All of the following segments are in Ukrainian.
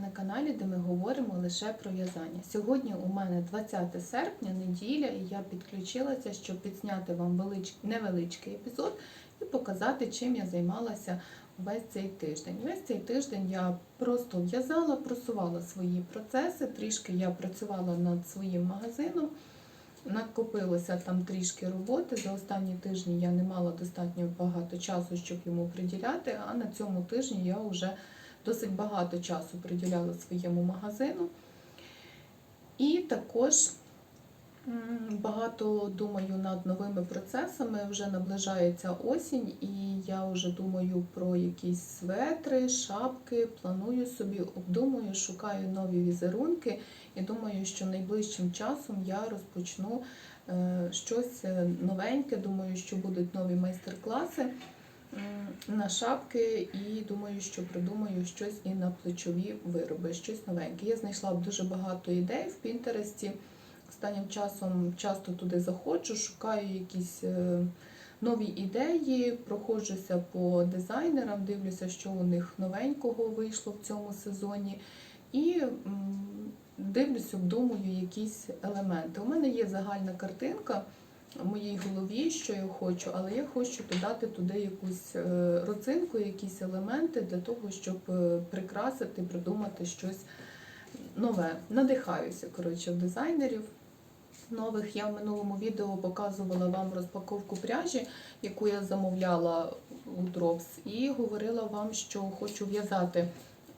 на каналі, де ми говоримо лише про в'язання. Сьогодні у мене 20 серпня, неділя, і я підключилася, щоб підзняти вам велич- невеличкий епізод і показати, чим я займалася весь цей тиждень. Весь цей тиждень я просто в'язала, просувала свої процеси, трішки я працювала над своїм магазином. Накопилося там трішки роботи. За останні тижні я не мала достатньо багато часу, щоб йому приділяти. А на цьому тижні я вже досить багато часу приділяла своєму магазину. І також багато думаю над новими процесами. Вже наближається осінь, і я вже думаю про якісь светри, шапки. Планую собі, обдумую, шукаю нові візерунки. І думаю, що найближчим часом я розпочну е, щось е, новеньке. Думаю, що будуть нові майстер-класи на шапки, і думаю, що придумаю щось і на плечові вироби, щось новеньке. Я знайшла дуже багато ідей в Пінтересті. Останнім часом часто туди заходжу, шукаю якісь е, нові ідеї, проходжуся по дизайнерам, дивлюся, що у них новенького вийшло в цьому сезоні. І м, дивлюсь, обдумую якісь елементи. У мене є загальна картинка моїй голові, що я хочу, але я хочу додати туди якусь е, родзинку, якісь елементи для того, щоб е, прикрасити, придумати щось нове. Надихаюся коротше, в дизайнерів. Нових я в минулому відео показувала вам розпаковку пряжі, яку я замовляла у Drops, і говорила вам, що хочу в'язати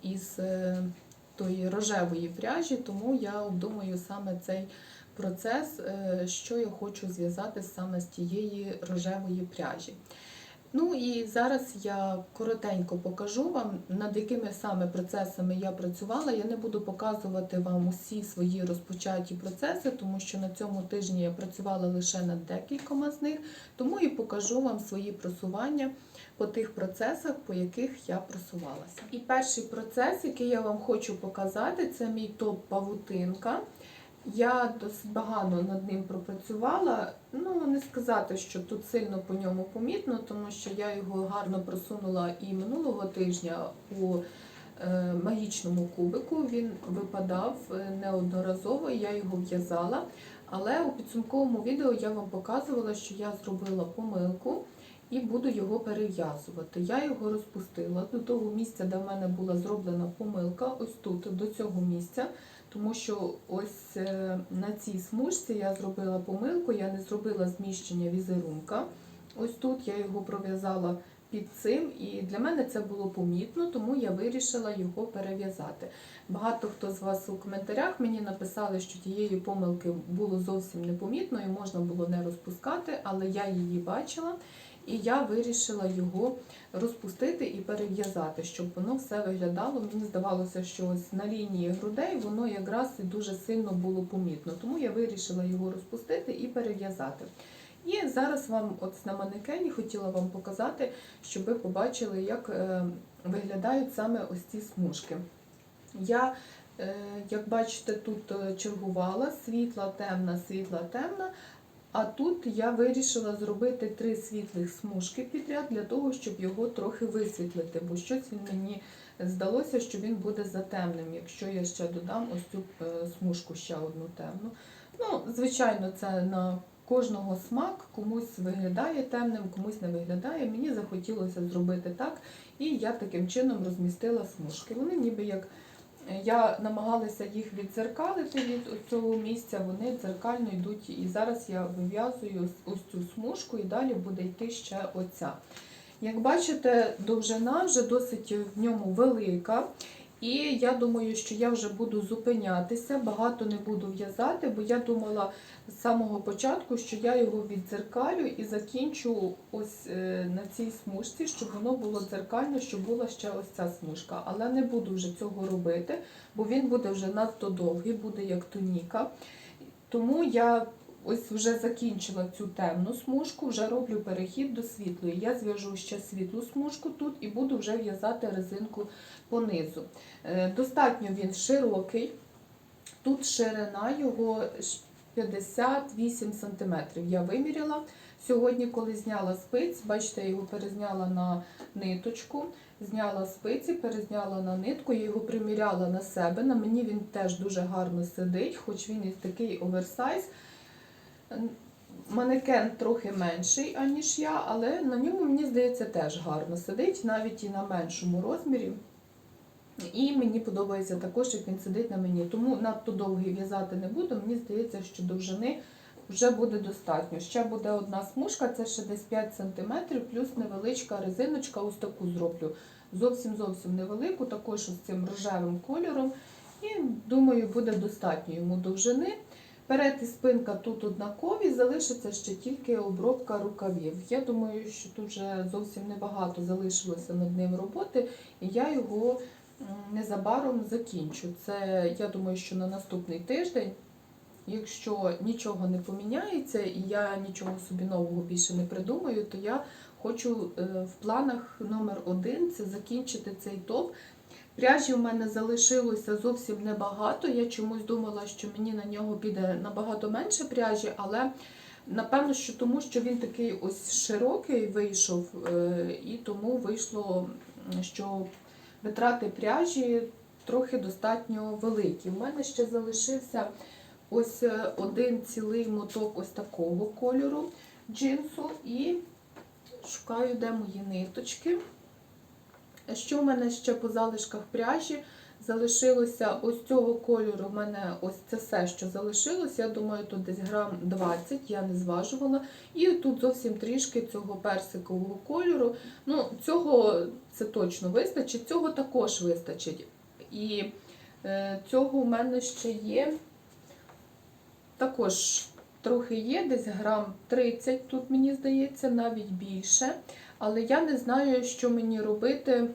із е, тої рожевої пряжі, тому я обдумую саме цей процес, е, що я хочу зв'язати саме з тієї рожевої пряжі. Ну і зараз я коротенько покажу вам, над якими саме процесами я працювала. Я не буду показувати вам усі свої розпочаті процеси, тому що на цьому тижні я працювала лише над декількома з них, тому і покажу вам свої просування по тих процесах, по яких я просувалася. І перший процес, який я вам хочу показати, це мій топ павутинка. Я досить багато над ним пропрацювала. Ну, не сказати, що тут сильно по ньому помітно, тому що я його гарно просунула і минулого тижня у е, магічному кубику. Він випадав е, неодноразово, я його в'язала. Але у підсумковому відео я вам показувала, що я зробила помилку і буду його перев'язувати. Я його розпустила до того місця, де в мене була зроблена помилка, ось тут, до цього місця. Тому що ось е, на цій смужці я зробила помилку, я не зробила зміщення візерунка. Ось тут я його пров'язала під цим, і для мене це було помітно, тому я вирішила його перев'язати. Багато хто з вас у коментарях мені написали, що тієї помилки було зовсім непомітно і можна було не розпускати, але я її бачила. І я вирішила його розпустити і перев'язати, щоб воно все виглядало. Мені здавалося, що ось на лінії грудей воно якраз і дуже сильно було помітно. Тому я вирішила його розпустити і перев'язати. І зараз вам от на манекені хотіла вам показати, щоб ви побачили, як е, виглядають саме ось ці смужки. Я, е, як бачите, тут е, чергувала світла, темна, світла, темна. А тут я вирішила зробити три світлих смужки підряд для того, щоб його трохи висвітлити, бо щось він мені здалося, що він буде затемним, якщо я ще додам ось цю е, смужку ще одну темну. Ну, звичайно, це на кожного смак, комусь виглядає темним, комусь не виглядає. Мені захотілося зробити так, і я таким чином розмістила смужки. Вони ніби як я намагалася їх віддзеркалити від цього місця, вони дзеркально йдуть. І зараз я вив'язую ось цю смужку і далі буде йти ще оця. Як бачите, довжина вже досить в ньому велика. І я думаю, що я вже буду зупинятися, багато не буду в'язати, бо я думала з самого початку, що я його віддзеркалю і закінчу ось е, на цій смужці, щоб воно було дзеркально, щоб була ще ось ця смужка. Але не буду вже цього робити, бо він буде вже надто довгий, буде як тоніка. Тому я ось вже закінчила цю темну смужку, вже роблю перехід до світлої. Я зв'яжу ще світлу смужку тут і буду вже в'язати резинку понизу. Е, Достатньо він широкий. Тут ширина його 58 см. Я виміряла. Сьогодні, коли зняла спиць, бачите, я його перезняла на ниточку, зняла спиці, перезняла на нитку, я його приміряла на себе. На мені він теж дуже гарно сидить, хоч він і такий оверсайз. Манекен трохи менший, аніж я, але на ньому, мені здається, теж гарно сидить, навіть і на меншому розмірі. І мені подобається також, як він сидить на мені. Тому надто довгий в'язати не буду. Мені здається, що довжини вже буде достатньо. Ще буде одна смужка, це ще десь 5 см, плюс невеличка резиночка, ось таку зроблю. Зовсім зовсім невелику, також з цим рожевим кольором. І думаю, буде достатньо йому довжини. Перед і спинка тут однакові, залишиться ще тільки обробка рукавів. Я думаю, що тут вже зовсім небагато залишилося над ним роботи, і я його незабаром закінчу. Це я думаю, що на наступний тиждень, якщо нічого не поміняється і я нічого собі нового більше не придумаю, то я хочу е, в планах номер один це закінчити цей топ. Пряжі в мене залишилося зовсім небагато. Я чомусь думала, що мені на нього піде набагато менше пряжі, але напевно, що тому, що він такий ось широкий вийшов, е, і тому вийшло, що витрати пряжі трохи достатньо великі. У мене ще залишився ось е, один цілий моток ось такого кольору джинсу і шукаю, де мої ниточки. Що в мене ще по залишках пряжі? Залишилося ось цього кольору. У мене ось це все, що залишилося. Я думаю, тут десь грам 20, я не зважувала. І тут зовсім трішки цього персикового кольору. Ну, цього це точно вистачить, цього також вистачить. І е, цього у мене ще є. Також трохи є, десь грам 30, тут мені здається, навіть більше. Але я не знаю, що мені робити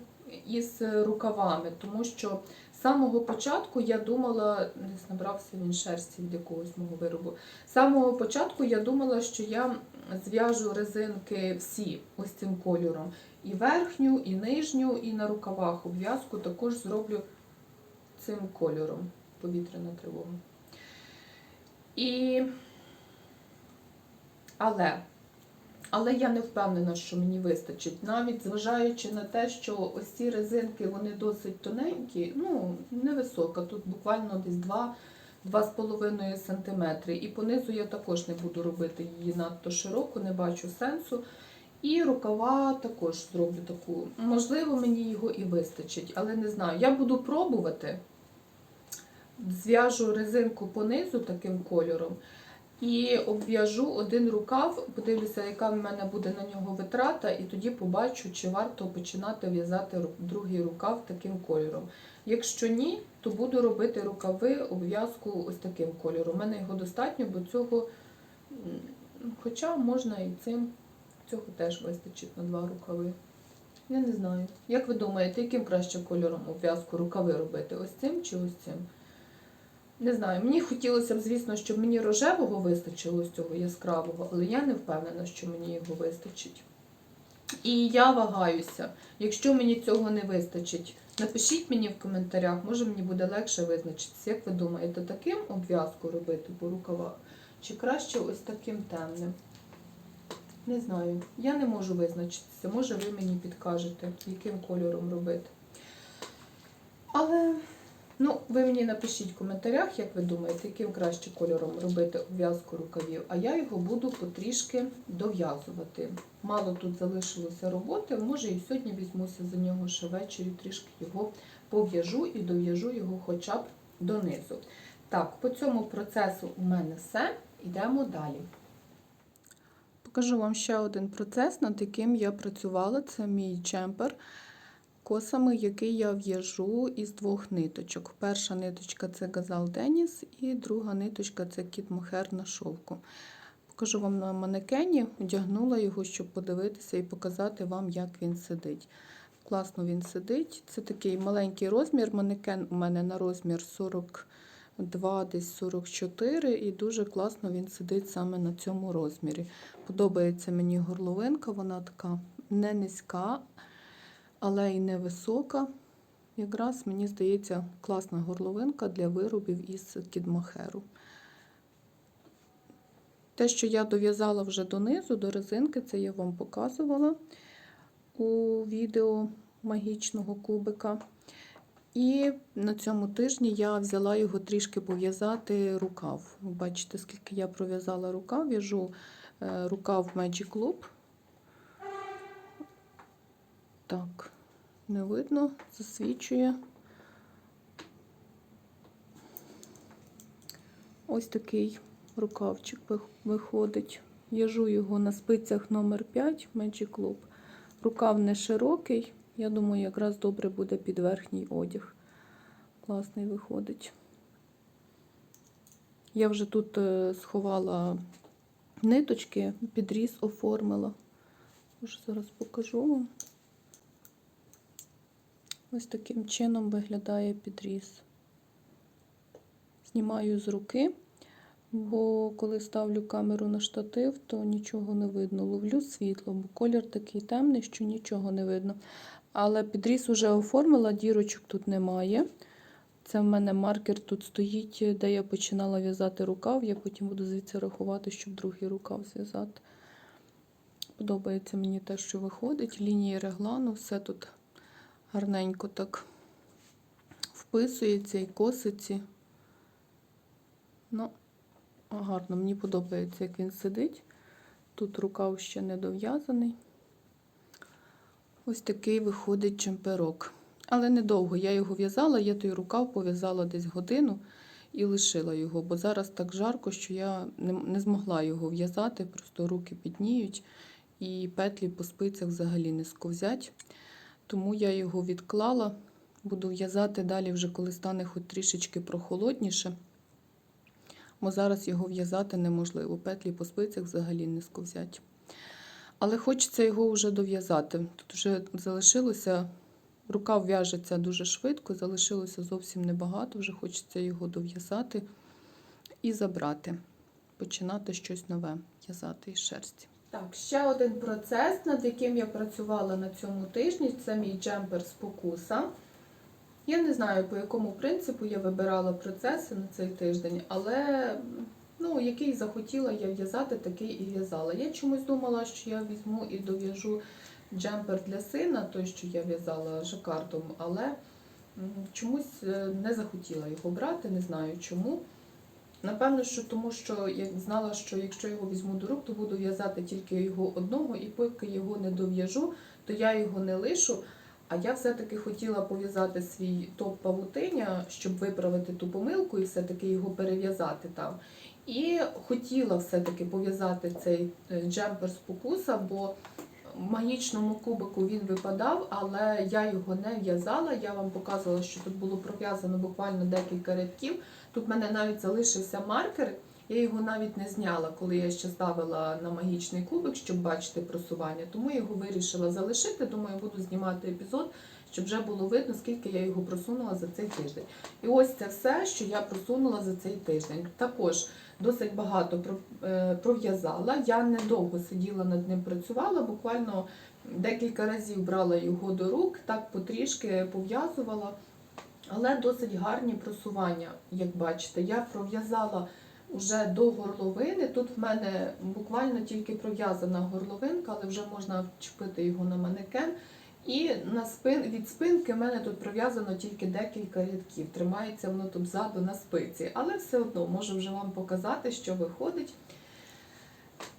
із рукавами, тому що з самого початку я думала, десь набрався він шерсті від якогось мого виробу. З самого початку я думала, що я зв'яжу резинки всі ось цим кольором. І верхню, і нижню, і на рукавах обв'язку також зроблю цим кольором. Повітряна тривога. І... Але але я не впевнена, що мені вистачить. Навіть зважаючи на те, що ось ці резинки вони досить тоненькі, ну, невисока, тут буквально десь 2 2,5 см. І понизу я також не буду робити її надто широку, не бачу сенсу. І рукава також зроблю таку. Можливо, мені його і вистачить, але не знаю. Я буду пробувати, зв'яжу резинку понизу таким кольором. І обв'яжу один рукав, подивлюся, яка в мене буде на нього витрата, і тоді побачу, чи варто починати в'язати другий рукав таким кольором. Якщо ні, то буду робити рукави обв'язку ось таким кольором. У мене його достатньо, бо цього, хоча можна і цим, цього теж вистачить на два рукави. Я не знаю. Як ви думаєте, яким краще кольором обв'язку рукави робити? Ось цим чи ось цим? Не знаю, мені хотілося б, звісно, щоб мені рожевого вистачило з цього яскравого, але я не впевнена, що мені його вистачить. І я вагаюся. Якщо мені цього не вистачить, напишіть мені в коментарях, може мені буде легше визначитися. Як ви думаєте, таким обв'язку робити по рукавах? Чи краще ось таким темним? Не знаю. Я не можу визначитися. Може, ви мені підкажете, яким кольором робити. Але. Ну, ви мені напишіть в коментарях, як ви думаєте, яким краще кольором робити обв'язку рукавів, а я його буду потрішки дов'язувати. Мало тут залишилося роботи, може і сьогодні візьмуся за нього ще ввечері, трішки його пов'яжу і дов'яжу його хоча б донизу. Так, по цьому процесу у мене все. Йдемо далі. Покажу вам ще один процес, над яким я працювала. Це мій чемпер косами, який я в'яжу із двох ниточок. Перша ниточка це газал Деніс, і друга ниточка це кіт мохер на шовку. Покажу вам на манекені, одягнула його, щоб подивитися і показати вам, як він сидить. Класно він сидить. Це такий маленький розмір. Манекен у мене на розмір 42, десь 44, і дуже класно він сидить саме на цьому розмірі. Подобається мені горловинка, вона така не низька, але й невисока. Якраз, мені здається, класна горловинка для виробів із кідмахеру. Те, що я дов'язала вже донизу, до резинки, це я вам показувала у відео магічного кубика. І на цьому тижні я взяла його трішки пов'язати рукав. Бачите, скільки я пров'язала рукав, в'яжу е, рукав Magic Loop. Так, не видно, засвічує. Ось такий рукавчик вих- виходить. В'яжу його на спицях номер 5 Magic Loop. Рукав не широкий, я думаю, якраз добре буде під верхній одяг. Класний виходить. Я вже тут е, сховала ниточки, підріз оформила. Зараз покажу вам. Ось таким чином виглядає підріз. Знімаю з руки, бо коли ставлю камеру на штатив, то нічого не видно. Ловлю світло, бо колір такий темний, що нічого не видно. Але підріз уже оформила, дірочок тут немає. Це в мене маркер тут стоїть, де я починала в'язати рукав. Я потім буду звідси рахувати, щоб другий рукав зв'язати. Подобається мені те, що виходить. Лінії реглану, все тут гарненько так вписується і косиці. Ну, гарно, мені подобається, як він сидить. Тут рукав ще не дов'язаний. Ось такий виходить чемперок. Але недовго я його в'язала, я той рукав пов'язала десь годину і лишила його, бо зараз так жарко, що я не, не змогла його в'язати, просто руки підніють і петлі по спицях взагалі не сковзять. Тому я його відклала, буду в'язати далі, вже коли стане хоч трішечки прохолодніше. Бо зараз його в'язати неможливо. Петлі по спицях взагалі не сковзять. Але хочеться його вже дов'язати. Тут вже залишилося, рукав в'яжеться дуже швидко, залишилося зовсім небагато, вже хочеться його дов'язати і забрати, починати щось нове в'язати із шерсті. Так, ще один процес, над яким я працювала на цьому тижні, це мій джемпер з покуса. Я не знаю, по якому принципу я вибирала процеси на цей тиждень, але ну, який захотіла я в'язати, такий і в'язала. Я чомусь думала, що я візьму і дов'яжу джемпер для сина, той, що я в'язала жакардом, але чомусь е, не захотіла його брати, не знаю чому. Напевно, що тому що я знала, що якщо його візьму до рук, то буду в'язати тільки його одного, і поки його не дов'яжу, то я його не лишу. А я все-таки хотіла пов'язати свій топ павутиня, щоб виправити ту помилку і все-таки його перев'язати там. І хотіла все-таки пов'язати цей е, джемпер з покуса, бо в магічному кубику він випадав, але я його не в'язала. Я вам показувала, що тут було пров'язано буквально декілька рядків. Тут в мене навіть залишився маркер. Я його навіть не зняла, коли я ще ставила на магічний кубик, щоб бачити просування. Тому його вирішила залишити. Думаю, буду знімати епізод, щоб вже було видно, скільки я його просунула за цей тиждень. І ось це все, що я просунула за цей тиждень. Також досить багато е, пров'язала. Я недовго сиділа над ним, працювала, буквально декілька разів брала його до рук, так потрішки пов'язувала. Але досить гарні просування, як бачите. Я пров'язала вже до горловини. Тут в мене буквально тільки пров'язана горловинка, але вже можна вчепити його на манекен. І на спин, від спинки в мене тут пров'язано тільки декілька рядків. Тримається воно тут ззаду на спиці. Але все одно можу вже вам показати, що виходить.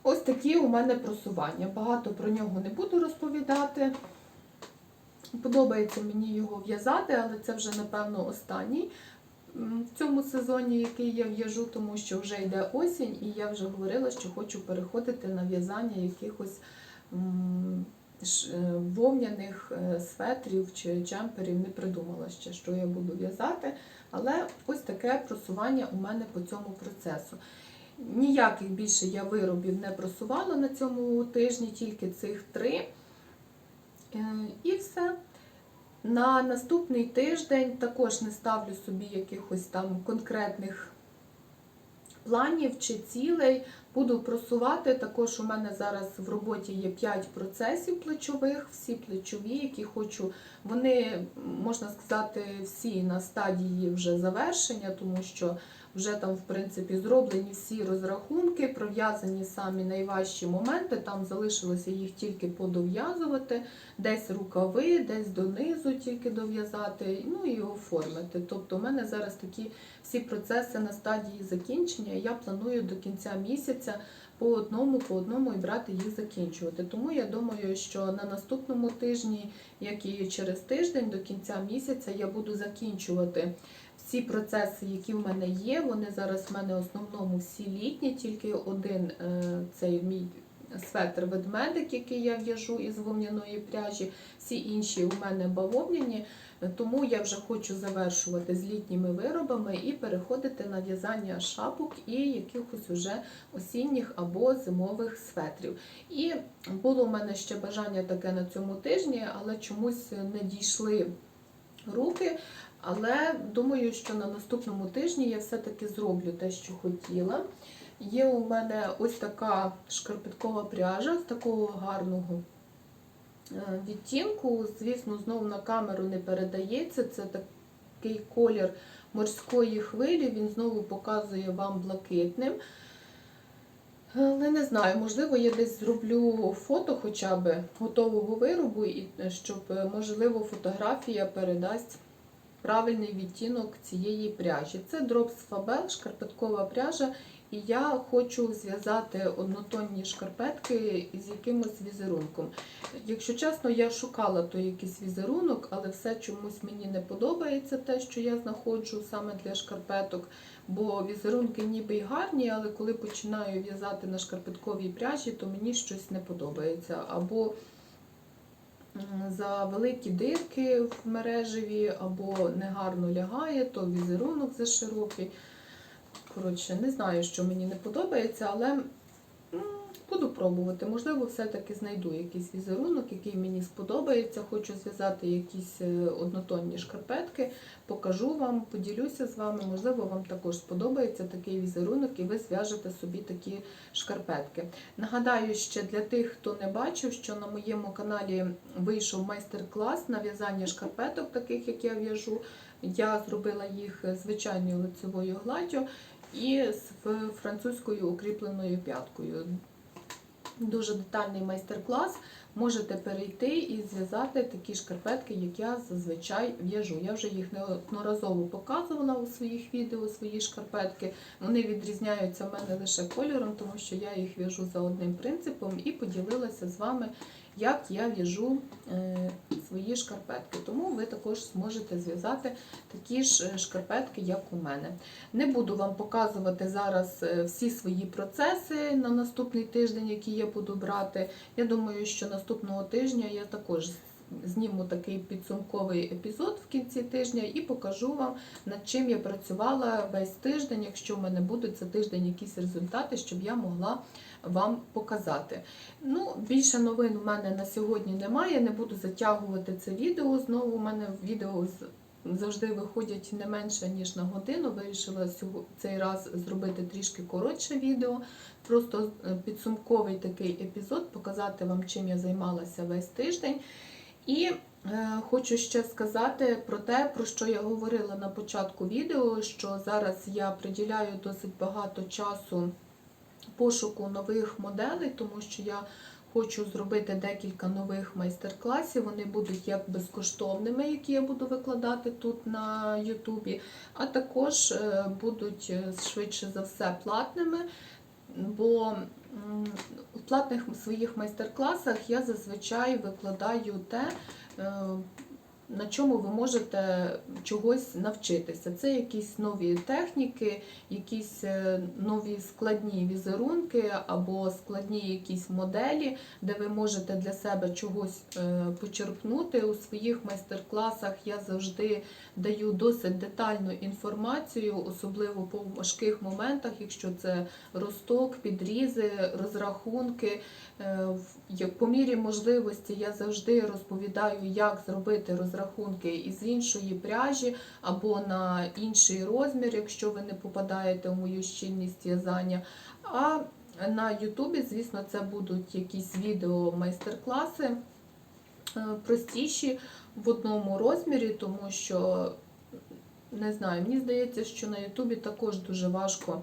Ось такі у мене просування. Багато про нього не буду розповідати. Подобається мені його в'язати, але це вже, напевно, останній в цьому сезоні, який я в'яжу, тому що вже йде осінь, і я вже говорила, що хочу переходити на в'язання якихось е, вовняних е, светрів чи джемперів. Не придумала ще, що я буду в'язати. Але ось таке просування у мене по цьому процесу. Ніяких більше я виробів не просувала на цьому тижні, тільки цих три. Е, І все. На наступний тиждень також не ставлю собі якихось там конкретних планів чи цілей, Буду просувати. Також у мене зараз в роботі є 5 процесів плечових, всі плечові, які хочу. Вони, можна сказати, всі на стадії вже завершення, тому що вже там, в принципі, зроблені всі розрахунки, пров'язані самі найважчі моменти. Там залишилося їх тільки подов'язувати, десь рукави, десь донизу тільки дов'язати, ну і оформити. Тобто, у мене зараз такі всі процеси на стадії закінчення. Я планую до кінця місяця по одному, по одному і брати їх закінчувати. Тому я думаю, що на наступному тижні, як і через тиждень, до кінця місяця, я буду закінчувати всі процеси, які в мене є. Вони зараз в мене в основному всі літні, тільки один е, цей мій. Светр ведмедик, який я в'яжу із вовняної пряжі, всі інші у мене бавовняні, тому я вже хочу завершувати з літніми виробами і переходити на в'язання шапок і якихось уже осінніх або зимових светрів. І було в мене ще бажання таке на цьому тижні, але чомусь не дійшли руки. Але думаю, що на наступному тижні я все-таки зроблю те, що хотіла. Є у мене ось така шкарпеткова пряжа з такого гарного е, відтінку. Звісно, знову на камеру не передається. Це такий колір морської хвилі, він знову показує вам блакитним. Але не знаю, можливо, я десь зроблю фото хоча б готового виробу, і щоб, е, можливо, фотографія передасть правильний відтінок цієї пряжі. Це дропс Фабел, шкарпеткова пряжа, і я хочу зв'язати однотонні шкарпетки з якимось візерунком. Якщо чесно, я шукала той якийсь візерунок, але все чомусь мені не подобається те, що я знаходжу саме для шкарпеток. Бо візерунки ніби й гарні, але коли починаю в'язати на шкарпетковій пряжі, то мені щось не подобається. Або за великі дирки в мережеві, або негарно лягає, то візерунок за широкий. Коротше, не знаю, що мені не подобається, але буду пробувати. Можливо, все-таки знайду якийсь візерунок, який мені сподобається. Хочу зв'язати якісь е, однотонні шкарпетки, покажу вам, поділюся з вами. Можливо, вам також сподобається такий візерунок, і ви зв'яжете собі такі шкарпетки. Нагадаю, ще для тих, хто не бачив, що на моєму каналі вийшов майстер-клас на в'язання шкарпеток, таких як я в'яжу. Я зробила їх звичайною лицевою гладдю і з французькою укріпленою п'яткою. Дуже детальний майстер-клас. Можете перейти і зв'язати такі шкарпетки, як я зазвичай в'яжу. Я вже їх неодноразово показувала у своїх відео, свої шкарпетки. Вони відрізняються в мене лише кольором, тому що я їх в'яжу за одним принципом і поділилася з вами, як я в'яжу е, свої шкарпетки. Тому ви також зможете зв'язати такі ж е, шкарпетки, як у мене. Не буду вам показувати зараз е, всі свої процеси на наступний тиждень, які я буду брати. Я думаю, що наступного тижня я також зніму такий підсумковий епізод в кінці тижня і покажу вам, над чим я працювала весь тиждень, якщо в мене будуть за тиждень якісь результати, щоб я могла вам показати. Ну, Більше новин у мене на сьогодні немає, не буду затягувати це відео. Знову у мене відео завжди виходять не менше, ніж на годину. Вирішила цей раз зробити трішки коротше відео. Просто е, підсумковий такий епізод, показати вам, чим я займалася весь тиждень. І е, хочу ще сказати про те, про що я говорила на початку відео, що зараз я приділяю досить багато часу пошуку нових моделей, тому що я хочу зробити декілька нових майстер-класів. Вони будуть як безкоштовними, які я буду викладати тут на Ютубі, а також е, будуть е, швидше за все платними. Бо в платних своїх майстер-класах я зазвичай викладаю те, е, на чому ви можете чогось навчитися. Це якісь нові техніки, якісь е, нові складні візерунки або складні якісь моделі, де ви можете для себе чогось е, почерпнути. У своїх майстер-класах я завжди даю досить детальну інформацію, особливо по важких моментах, якщо це росток, підрізи, розрахунки. Е, по мірі можливості я завжди розповідаю, як зробити розрахунки із іншої пряжі або на інший розмір, якщо ви не попадаєте у мою щільність в'язання. А на Ютубі, звісно, це будуть якісь відео майстер-класи е, простіші в одному розмірі, тому що не знаю, мені здається, що на Ютубі також дуже важко.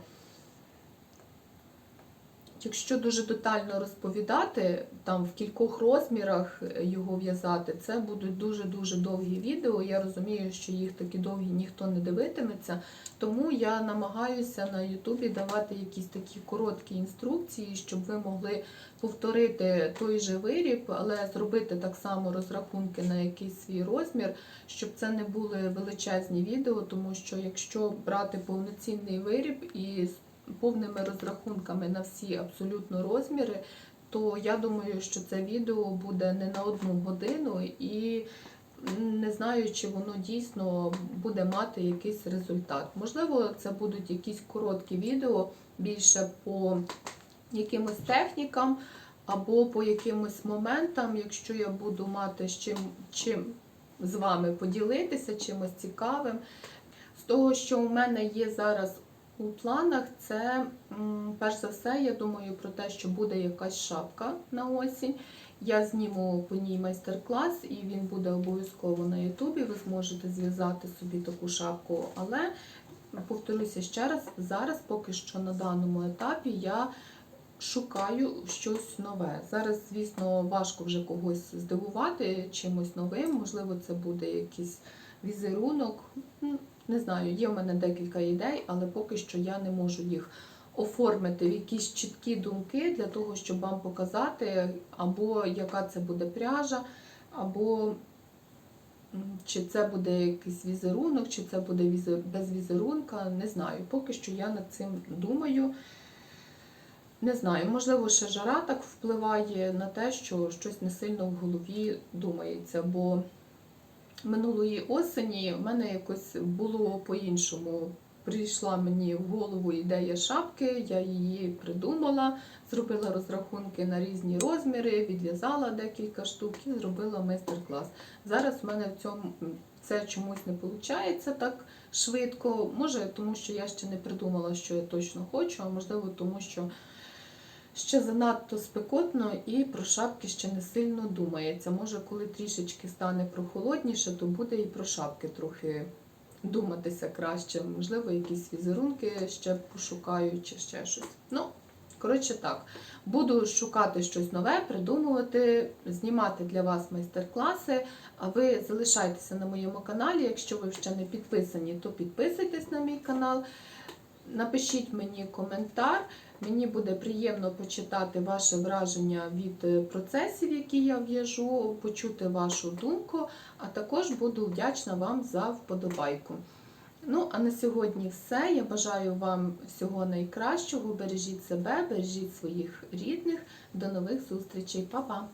Якщо дуже детально розповідати, там в кількох розмірах його в'язати, це будуть дуже-дуже довгі відео. Я розумію, що їх такі довгі ніхто не дивитиметься, тому я намагаюся на Ютубі давати якісь такі короткі інструкції, щоб ви могли повторити той же виріб, але зробити так само розрахунки на якийсь свій розмір, щоб це не були величезні відео, тому що якщо брати повноцінний виріб і повними розрахунками на всі абсолютно розміри, то я думаю, що це відео буде не на одну годину і не знаю, чи воно дійсно буде мати якийсь результат. Можливо, це будуть якісь короткі відео більше по якимось технікам або по якимось моментам, якщо я буду мати з чим, чим з вами поділитися, чимось цікавим. З того, що у мене є зараз у планах, це перш за все, я думаю про те, що буде якась шапка на осінь. Я зніму по ній майстер-клас, і він буде обов'язково на Ютубі. Ви зможете зв'язати собі таку шапку. Але повторюся ще раз, зараз поки що на даному етапі я шукаю щось нове. Зараз, звісно, важко вже когось здивувати чимось новим. Можливо, це буде якийсь візерунок. Не знаю, є в мене декілька ідей, але поки що я не можу їх оформити в якісь чіткі думки для того, щоб вам показати, або яка це буде пряжа, або чи це буде якийсь візерунок, чи це буде без візерунка. Не знаю. Поки що я над цим думаю. Не знаю, можливо, ще жара так впливає на те, що щось не сильно в голові думається, бо минулої осені в мене якось було по-іншому. Прийшла мені в голову ідея шапки, я її придумала, зробила розрахунки на різні розміри, відв'язала декілька штук і зробила майстер-клас. Зараз в мене в цьому це чомусь не виходить так швидко. Може, тому що я ще не придумала, що я точно хочу, а можливо, тому що ще занадто спекотно і про шапки ще не сильно думається. Може, коли трішечки стане прохолодніше, то буде і про шапки трохи думатися краще. Можливо, якісь візерунки ще пошукаю, чи ще щось. Ну, коротше так. Буду шукати щось нове, придумувати, знімати для вас майстер-класи. А ви залишайтеся на моєму каналі. Якщо ви ще не підписані, то підписуйтесь на мій канал. Напишіть мені коментар. Мені буде приємно почитати ваше враження від е, процесів, які я в'яжу, почути вашу думку, а також буду вдячна вам за вподобайку. Ну, а на сьогодні все. Я бажаю вам всього найкращого. Бережіть себе, бережіть своїх рідних. До нових зустрічей. Па-па!